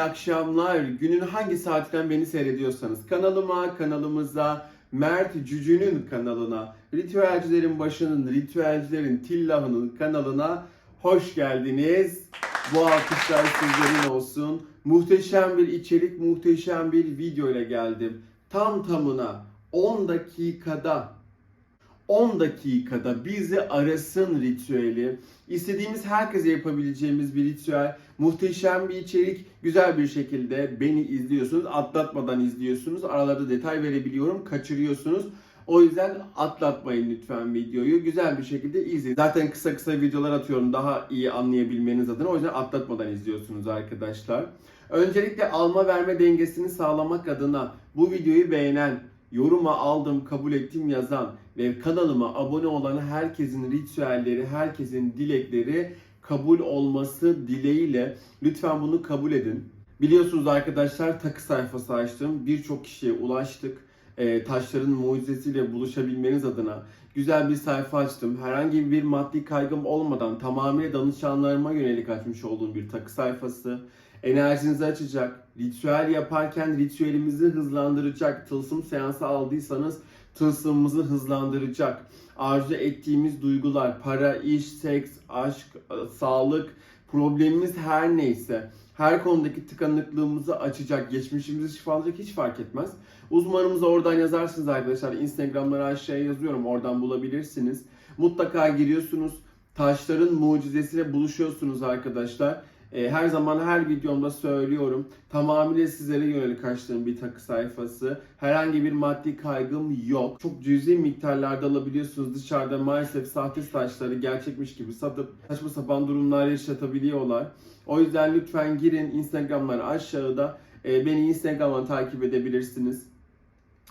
Akşamlar. Günün hangi saatinden beni seyrediyorsanız kanalıma, kanalımıza, Mert Cücü'nün kanalına, ritüelcilerin başının, ritüelcilerin tillahının kanalına hoş geldiniz. Bu alkışlar sizlerin olsun. Muhteşem bir içerik, muhteşem bir video ile geldim. Tam tamına 10 dakikada 10 dakikada bizi arasın ritüeli. İstediğimiz herkese yapabileceğimiz bir ritüel. Muhteşem bir içerik. Güzel bir şekilde beni izliyorsunuz. Atlatmadan izliyorsunuz. Aralarda detay verebiliyorum. Kaçırıyorsunuz. O yüzden atlatmayın lütfen videoyu. Güzel bir şekilde izleyin. Zaten kısa kısa videolar atıyorum daha iyi anlayabilmeniz adına. O yüzden atlatmadan izliyorsunuz arkadaşlar. Öncelikle alma verme dengesini sağlamak adına bu videoyu beğenen, yoruma aldım, kabul ettim yazan ve kanalıma abone olan herkesin ritüelleri, herkesin dilekleri kabul olması dileğiyle lütfen bunu kabul edin. Biliyorsunuz arkadaşlar takı sayfası açtım. Birçok kişiye ulaştık. Ee, taşların mucizesiyle buluşabilmeniz adına güzel bir sayfa açtım. Herhangi bir maddi kaygım olmadan tamamıyla danışanlarıma yönelik açmış olduğum bir takı sayfası. Enerjinizi açacak. Ritüel yaparken ritüelimizi hızlandıracak. Tılsım seansı aldıysanız tılsımımızı hızlandıracak. Arzu ettiğimiz duygular, para, iş, seks, aşk, sağlık, problemimiz her neyse her konudaki tıkanıklığımızı açacak, geçmişimizi şifalayacak hiç fark etmez. Uzmanımıza oradan yazarsınız arkadaşlar. Instagram'ları aşağıya yazıyorum. Oradan bulabilirsiniz. Mutlaka giriyorsunuz. Taşların mucizesiyle buluşuyorsunuz arkadaşlar. Ee, her zaman her videomda söylüyorum. Tamamıyla sizlere yönelik açtığım bir takı sayfası. Herhangi bir maddi kaygım yok. Çok cüzi miktarlarda alabiliyorsunuz. Dışarıda maalesef sahte taşları gerçekmiş gibi satıp saçma sapan durumlar yaşatabiliyorlar. O yüzden lütfen girin Instagram'lar aşağıda. Ee, beni Instagram'dan takip edebilirsiniz.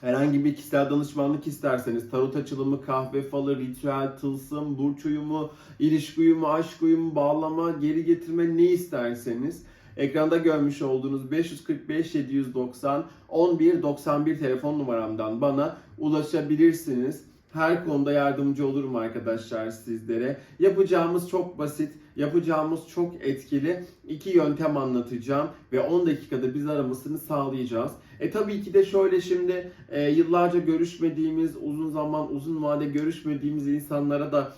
Herhangi bir kişisel danışmanlık isterseniz tarot açılımı, kahve falı, ritüel, tılsım, burç uyumu, ilişki uyumu, aşk uyumu, bağlama, geri getirme ne isterseniz ekranda görmüş olduğunuz 545 790 11 91 telefon numaramdan bana ulaşabilirsiniz. Her konuda yardımcı olurum arkadaşlar sizlere. Yapacağımız çok basit, yapacağımız çok etkili iki yöntem anlatacağım ve 10 dakikada biz aramasını sağlayacağız. E tabii ki de şöyle şimdi e, yıllarca görüşmediğimiz, uzun zaman, uzun vade görüşmediğimiz insanlara da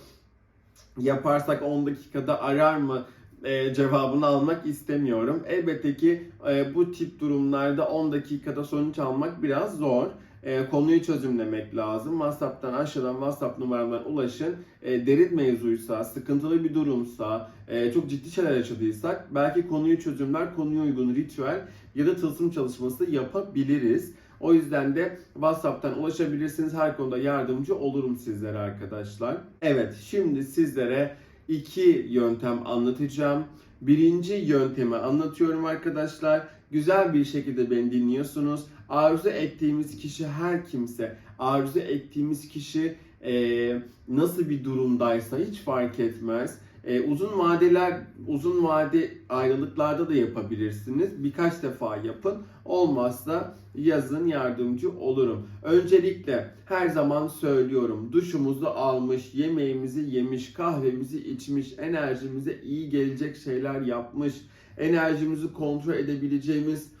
yaparsak 10 dakikada arar mı e, cevabını almak istemiyorum. Elbette ki e, bu tip durumlarda 10 dakikada sonuç almak biraz zor. E, konuyu çözümlemek lazım. WhatsApp'tan aşağıdan WhatsApp numaramdan ulaşın. E, derin mevzuysa, sıkıntılı bir durumsa, e, çok ciddi şeyler yaşadıysak belki konuyu çözümler, konuya uygun ritüel ya da tılsım çalışması yapabiliriz. O yüzden de WhatsApp'tan ulaşabilirsiniz. Her konuda yardımcı olurum sizlere arkadaşlar. Evet, şimdi sizlere iki yöntem anlatacağım. Birinci yöntemi anlatıyorum arkadaşlar. Güzel bir şekilde beni dinliyorsunuz. Arzu ettiğimiz kişi her kimse, arzu ettiğimiz kişi eee, nasıl bir durumdaysa hiç fark etmez. Eee, uzun vadeler, uzun vade ayrılıklarda da yapabilirsiniz. Birkaç defa yapın. Olmazsa yazın yardımcı olurum. Öncelikle her zaman söylüyorum. Duşumuzu almış, yemeğimizi yemiş, kahvemizi içmiş, enerjimize iyi gelecek şeyler yapmış, enerjimizi kontrol edebileceğimiz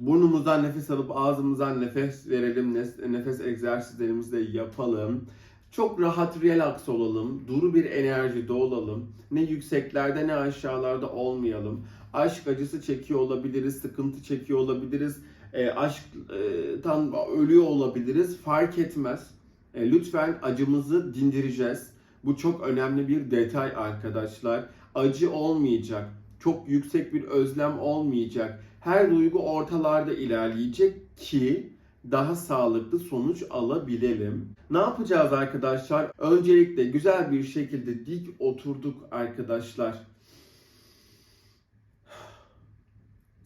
Burnumuzdan nefes alıp ağzımızdan nefes verelim. Nefes egzersizlerimizi de yapalım. Çok rahat relax olalım. Duru bir enerjide olalım. Ne yükseklerde ne aşağılarda olmayalım. Aşk acısı çekiyor olabiliriz, sıkıntı çekiyor olabiliriz. E, aşktan ölüyor olabiliriz. Fark etmez. E, lütfen acımızı dindireceğiz. Bu çok önemli bir detay arkadaşlar. Acı olmayacak. Çok yüksek bir özlem olmayacak. Her duygu ortalarda ilerleyecek ki daha sağlıklı sonuç alabilelim. Ne yapacağız arkadaşlar? Öncelikle güzel bir şekilde dik oturduk arkadaşlar.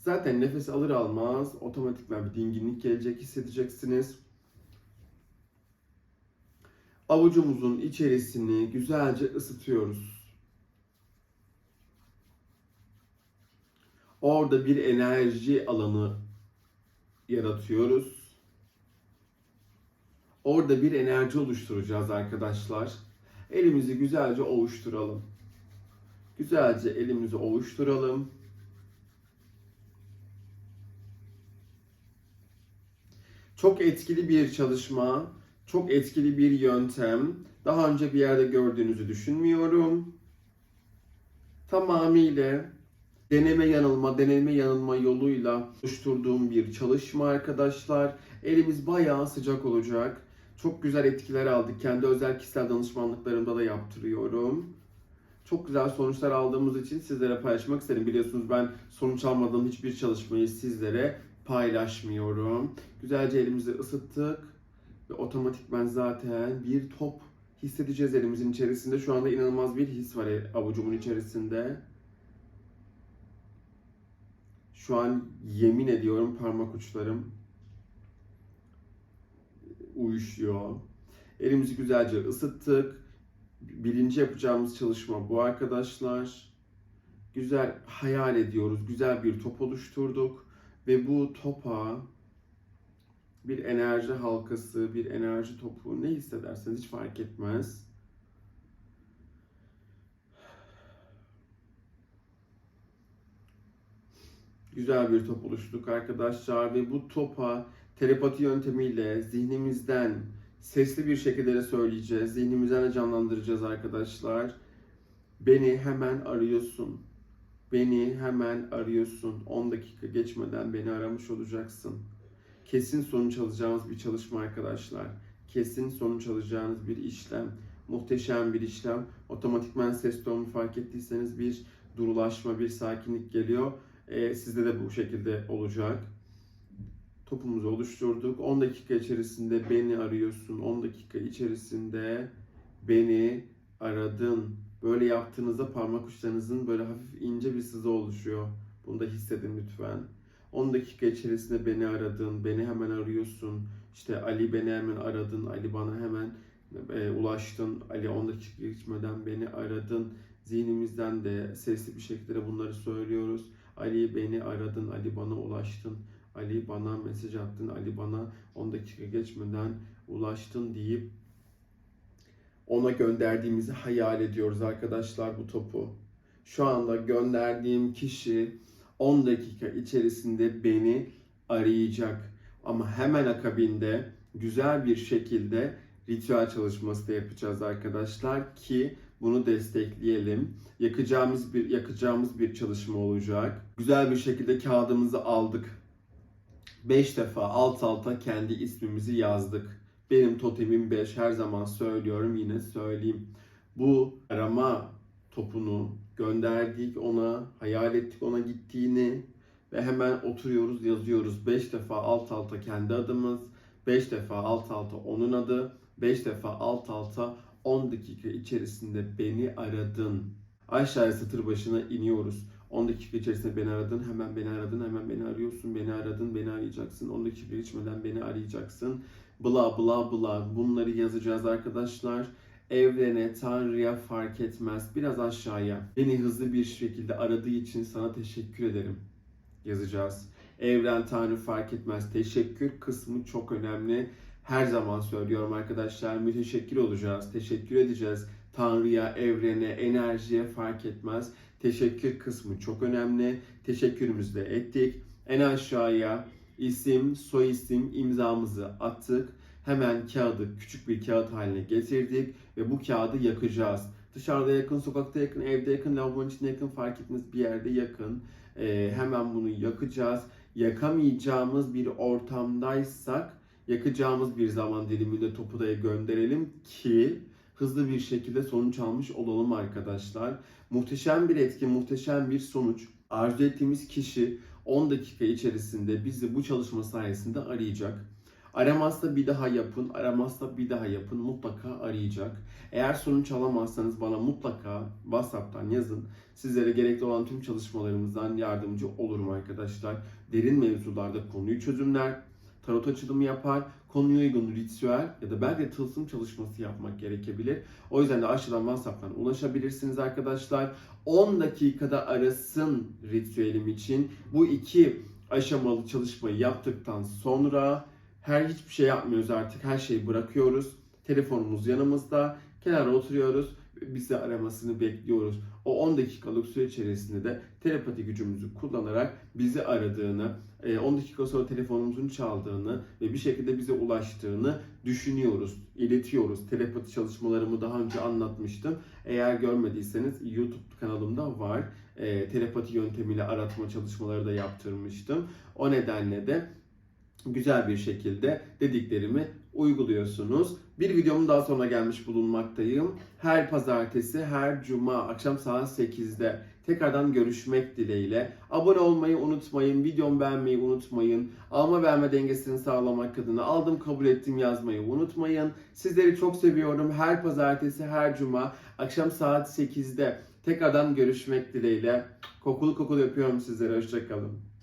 Zaten nefes alır almaz otomatikman bir dinginlik gelecek hissedeceksiniz. Avucumuzun içerisini güzelce ısıtıyoruz. Orada bir enerji alanı yaratıyoruz. Orada bir enerji oluşturacağız arkadaşlar. Elimizi güzelce ovuşturalım. Güzelce elimizi ovuşturalım. Çok etkili bir çalışma, çok etkili bir yöntem. Daha önce bir yerde gördüğünüzü düşünmüyorum. Tamamıyla deneme yanılma, deneme yanılma yoluyla oluşturduğum bir çalışma arkadaşlar. Elimiz bayağı sıcak olacak. Çok güzel etkiler aldık. Kendi özel kişisel danışmanlıklarımda da yaptırıyorum. Çok güzel sonuçlar aldığımız için sizlere paylaşmak istedim. Biliyorsunuz ben sonuç almadığım hiçbir çalışmayı sizlere paylaşmıyorum. Güzelce elimizi ısıttık ve otomatikman zaten bir top hissedeceğiz elimizin içerisinde. Şu anda inanılmaz bir his var avucumun içerisinde. Şu an yemin ediyorum parmak uçlarım uyuşuyor. Elimizi güzelce ısıttık. Birinci yapacağımız çalışma bu arkadaşlar. Güzel hayal ediyoruz. Güzel bir top oluşturduk. Ve bu topa bir enerji halkası, bir enerji topu ne hissederseniz hiç fark etmez. Güzel bir top oluşturduk arkadaşlar ve bu topa telepati yöntemiyle zihnimizden sesli bir şekilde de söyleyeceğiz. Zihnimizden de canlandıracağız arkadaşlar. Beni hemen arıyorsun. Beni hemen arıyorsun. 10 dakika geçmeden beni aramış olacaksın. Kesin sonuç alacağımız bir çalışma arkadaşlar. Kesin sonuç alacağınız bir işlem. Muhteşem bir işlem. Otomatikman ses tonunu fark ettiyseniz bir durulaşma, bir sakinlik geliyor. Ee, sizde de bu şekilde olacak. Topumuzu oluşturduk. 10 dakika içerisinde beni arıyorsun. 10 dakika içerisinde beni aradın. Böyle yaptığınızda parmak uçlarınızın böyle hafif ince bir sızı oluşuyor. Bunu da hissedin lütfen. 10 dakika içerisinde beni aradın, beni hemen arıyorsun. İşte Ali beni hemen aradın, Ali bana hemen e, ulaştın. Ali 10 dakika geçmeden beni aradın. Zihnimizden de sesli bir şekilde bunları söylüyoruz. Ali beni aradın, Ali bana ulaştın. Ali bana mesaj attın, Ali bana 10 dakika geçmeden ulaştın deyip ona gönderdiğimizi hayal ediyoruz arkadaşlar bu topu. Şu anda gönderdiğim kişi 10 dakika içerisinde beni arayacak. Ama hemen akabinde güzel bir şekilde ritüel çalışması da yapacağız arkadaşlar ki bunu destekleyelim. Yakacağımız bir yakacağımız bir çalışma olacak. Güzel bir şekilde kağıdımızı aldık. 5 defa alt alta kendi ismimizi yazdık. Benim totemim 5 her zaman söylüyorum yine söyleyeyim. Bu arama topunu gönderdik ona, hayal ettik ona gittiğini ve hemen oturuyoruz yazıyoruz. 5 defa alt alta kendi adımız, 5 defa alt alta onun adı, 5 defa alt alta 10 dakika içerisinde beni aradın. Aşağıya satır başına iniyoruz. 10 dakika içerisinde beni aradın, hemen beni aradın, hemen beni arıyorsun, beni aradın, beni arayacaksın. 10 dakika geçmeden beni arayacaksın. Bla bla bla bunları yazacağız arkadaşlar. Evrene, Tanrı'ya fark etmez. Biraz aşağıya. Beni hızlı bir şekilde aradığı için sana teşekkür ederim yazacağız. Evren, Tanrı fark etmez. Teşekkür kısmı çok önemli. Her zaman söylüyorum arkadaşlar. Müteşekkir olacağız. Teşekkür edeceğiz. Tanrı'ya, evrene, enerjiye fark etmez. Teşekkür kısmı çok önemli. Teşekkürümüzü de ettik. En aşağıya isim, soy isim, imzamızı attık. Hemen kağıdı küçük bir kağıt haline getirdik ve bu kağıdı yakacağız. Dışarıda yakın, sokakta yakın, evde yakın, lavabonun içinde yakın fark etmez bir yerde yakın. Ee, hemen bunu yakacağız. Yakamayacağımız bir ortamdaysak yakacağımız bir zaman diliminde topu da gönderelim ki hızlı bir şekilde sonuç almış olalım arkadaşlar. Muhteşem bir etki, muhteşem bir sonuç. Arzu ettiğimiz kişi 10 dakika içerisinde bizi bu çalışma sayesinde arayacak. Aramazsa bir daha yapın, aramazsa bir daha yapın. Mutlaka arayacak. Eğer sonuç alamazsanız bana mutlaka WhatsApp'tan yazın. Sizlere gerekli olan tüm çalışmalarımızdan yardımcı olurum arkadaşlar. Derin mevzularda konuyu çözümler, tarot açılımı yapar, konuya uygun ritüel ya da belki de tılsım çalışması yapmak gerekebilir. O yüzden de aşağıdan WhatsApp'tan ulaşabilirsiniz arkadaşlar. 10 dakikada arasın ritüelim için. Bu iki aşamalı çalışmayı yaptıktan sonra her hiçbir şey yapmıyoruz artık. Her şeyi bırakıyoruz. Telefonumuz yanımızda. Kenara oturuyoruz. Bizi aramasını bekliyoruz. O 10 dakikalık süre içerisinde de telepati gücümüzü kullanarak bizi aradığını, e, 10 dakika sonra telefonumuzun çaldığını ve bir şekilde bize ulaştığını düşünüyoruz, iletiyoruz. Telepati çalışmalarımı daha önce anlatmıştım. Eğer görmediyseniz YouTube kanalımda var. E, telepati yöntemiyle aratma çalışmaları da yaptırmıştım. O nedenle de güzel bir şekilde dediklerimi uyguluyorsunuz. Bir videomun daha sonuna gelmiş bulunmaktayım. Her pazartesi, her cuma akşam saat 8'de tekrardan görüşmek dileğiyle. Abone olmayı unutmayın, videomu beğenmeyi unutmayın. Alma verme dengesini sağlamak adına aldım kabul ettim yazmayı unutmayın. Sizleri çok seviyorum. Her pazartesi, her cuma akşam saat 8'de tekrardan görüşmek dileğiyle. Kokulu kokulu öpüyorum sizlere. Hoşçakalın.